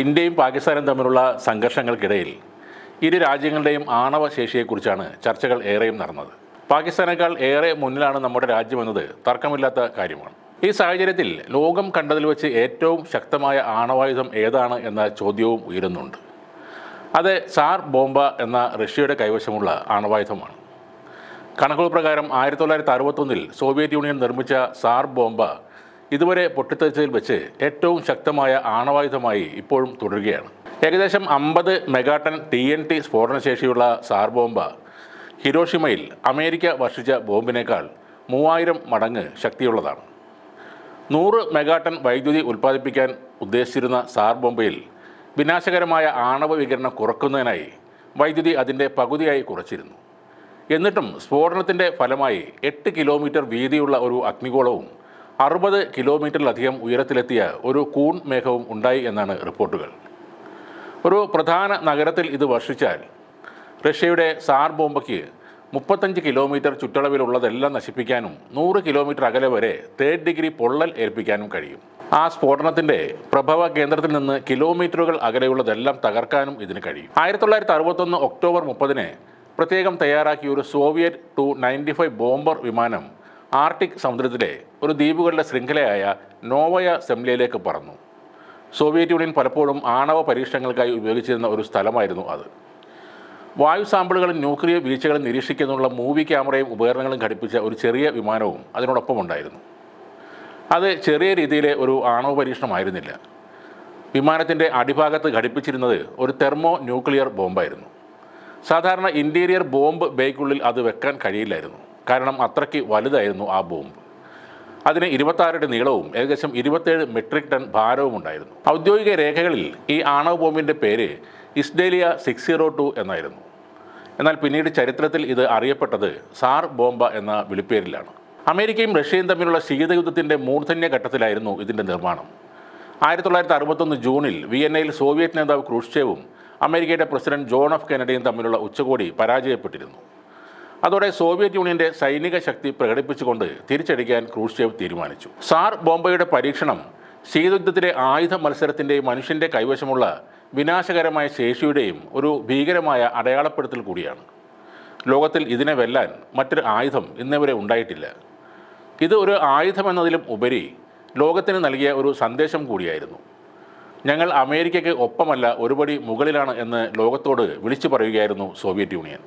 ഇന്ത്യയും പാകിസ്ഥാനും തമ്മിലുള്ള സംഘർഷങ്ങൾക്കിടയിൽ ഇരു രാജ്യങ്ങളുടെയും ആണവ ശേഷിയെക്കുറിച്ചാണ് ചർച്ചകൾ ഏറെയും നടന്നത്. പാകിസ്ഥാനേക്കാൾ ഏറെ മുന്നിലാണ് നമ്മുടെ രാജ്യമെന്നത് തർക്കമില്ലാത്ത കാര്യമാണ്. ഈ സാഹചര്യത്തിൽ ലോകം കണ്ടതിൽ വെച്ച് ഏറ്റവും ശക്തമായ ആണവായുധം ഏതാണ് എന്ന ചോദ്യവും ഉയരുന്നുണ്ട്. അത് സാർ ബോംബ എന്ന റഷ്യയുടെ കൈവശമുള്ള ആണവായുധമാണ്. കണക്കുകൾ പ്രകാരം ആയിരത്തി തൊള്ളായിരത്തി അറുപത്തൊന്നിൽ സോവിയറ്റ് യൂണിയൻ നിർമ്മിച്ച സാർ ബോംബ ഇതുവരെ പൊട്ടിത്തെറിച്ചതിൽ വെച്ച് ഏറ്റവും ശക്തമായ ആണവായുധമായി ഇപ്പോഴും തുടരുകയാണ്. ഏകദേശം അമ്പത് മെഗാടൺ ടി എൻ ടി സ്ഫോടനശേഷിയുള്ള സാർ ബോംബ ഹിരോഷിമയിൽ അമേരിക്ക വർഷിച്ച ബോംബിനേക്കാൾ മൂവായിരം മടങ്ങ് ശക്തിയുള്ളതാണ്. നൂറ് മെഗാടൺ വൈദ്യുതി ഉൽപ്പാദിപ്പിക്കാൻ ഉദ്ദേശിച്ചിരുന്ന സാർ ബോംബയിൽ വിനാശകരമായ ആണവ വികിരണം കുറക്കുന്നതിനായി വൈദ്യുതി അതിന്റെ പകുതിയായി കുറച്ചിരുന്നു. എന്നിട്ടും സ്ഫോടനത്തിന്റെ ഫലമായി എട്ട് കിലോമീറ്റർ വീതിയുള്ള ഒരു അഗ്നിഗോളവും അറുപത് കിലോമീറ്ററിലധികം ഉയരത്തിലെത്തിയ ഒരു കൂൺ മേഘവും ഉണ്ടായി എന്നാണ് റിപ്പോർട്ടുകൾ. ഒരു പ്രധാന നഗരത്തിൽ ഇത് വർഷിച്ചാൽ റഷ്യയുടെ സാർ ബോംബയ്ക്ക് മുപ്പത്തഞ്ച് കിലോമീറ്റർ ചുറ്റളവിലുള്ളതെല്ലാം നശിപ്പിക്കാനും നൂറ് കിലോമീറ്റർ അകലെ വരെ തേർഡ് ഡിഗ്രി പൊള്ളൽ ഏൽപ്പിക്കാനും കഴിയും. ആ സ്ഫോടനത്തിന്റെ പ്രഭവ കേന്ദ്രത്തിൽ നിന്ന് കിലോമീറ്ററുകൾ അകലെയുള്ളതെല്ലാം തകർക്കാനും ഇതിന് കഴിയും. ആയിരത്തി തൊള്ളായിരത്തി അറുപത്തൊന്ന് ഒക്ടോബർ മുപ്പതിന് പ്രത്യേകം തയ്യാറാക്കിയ ഒരു Soviet two ninety five bomber വിമാനം ആർട്ടിക് സമുദ്രത്തിലെ ഒരു ദ്വീപുകളുടെ ശൃംഖലയായ നോവയ സെംലിയയിലേക്ക് പറന്നു. സോവിയറ്റ് യൂണിയൻ പലപ്പോഴും ആണവ പരീക്ഷണങ്ങൾക്കായി ഉപയോഗിച്ചിരുന്ന ഒരു സ്ഥലമായിരുന്നു അത്. വായു സാമ്പിളുകളും ന്യൂക്ലിയർ വീഴ്ചകളും നിരീക്ഷിക്കുന്നതിനുള്ള മൂവി ക്യാമറയും ഉപകരണങ്ങളും ഘടിപ്പിച്ച ഒരു ചെറിയ വിമാനവും അതിനോടൊപ്പം ഉണ്ടായിരുന്നു. അത് ചെറിയ രീതിയിലെ ഒരു ആണവ പരീക്ഷണമായിരുന്നില്ല. വിമാനത്തിന്റെ അടിഭാഗത്ത് ഘടിപ്പിച്ചിരുന്നത് ഒരു തെർമോ ന്യൂക്ലിയർ ബോംബായിരുന്നു. സാധാരണ ഇന്റീരിയർ ബോംബ് ബേക്കുള്ളിൽ അത് വെക്കാൻ കഴിയില്ലായിരുന്നു. കാരണം അത്രയ്ക്ക് വലുതായിരുന്നു ആ ബോംബ്. അതിന് ഇരുപത്താറടി നീളവും ഏകദേശം ഇരുപത്തേഴ് മെട്രിക് ടൺ ഭാരവും ഉണ്ടായിരുന്നു ഔദ്യോഗിക രേഖകളിൽ ഈ ആണവ ബോംബിന്റെ പേര് ഇസ്ഡേലിയ സിക്സ് സീറോ ടു എന്നായിരുന്നു. എന്നാൽ പിന്നീട് ചരിത്രത്തിൽ ഇത് അറിയപ്പെട്ടത് സാർ ബോംബ എന്ന വിളിപ്പേരിലാണ്. അമേരിക്കയും റഷ്യയും തമ്മിലുള്ള ശീതയുദ്ധത്തിന്റെ മൂർധന്യ ഘട്ടത്തിലായിരുന്നു ഇതിന്റെ നിർമ്മാണം. ആയിരത്തി തൊള്ളായിരത്തി അറുപത്തൊന്ന് ജൂണിൽ വിയന്നയിൽ സോവിയറ്റ് നേതാവ് ക്രൂഷ്ചേവും അമേരിക്കയുടെ പ്രസിഡന്റ് ജോൺ എഫ് കെനഡിയും തമ്മിലുള്ള ഉച്ചകോടി പരാജയപ്പെട്ടിരുന്നു. അതോടെ സോവിയറ്റ് യൂണിയന്റെ സൈനിക ശക്തി പ്രകടിപ്പിച്ചുകൊണ്ട് തിരിച്ചടിക്കാൻ ക്രൂഷ്ചേവ് തീരുമാനിച്ചു. സാർ ബോംബയുടെ പരീക്ഷണം ശീതയുദ്ധത്തിലെ ആയുധ മത്സരത്തിന്റെയും മനുഷ്യന്റെ കൈവശമുള്ള വിനാശകരമായ ശേഷിയുടെയും ഒരു ഭീകരമായ അടയാളപ്പെടുത്തൽ കൂടിയാണ്. ലോകത്തിൽ ഇതിനെ വെല്ലാൻ മറ്റൊരു ആയുധം ഇന്നേവരെ ഉണ്ടായിട്ടില്ല. ഇത് ഒരു ആയുധമെന്നതിലും ഉപരി ലോകത്തിന് നൽകിയ ഒരു സന്ദേശം കൂടിയായിരുന്നു. ഞങ്ങൾ അമേരിക്കയ്ക്ക് ഒപ്പമല്ല ഒരുപടി മുകളിലാണ് എന്ന് ലോകത്തോട് വിളിച്ചു പറയുകയായിരുന്നു സോവിയറ്റ് യൂണിയൻ.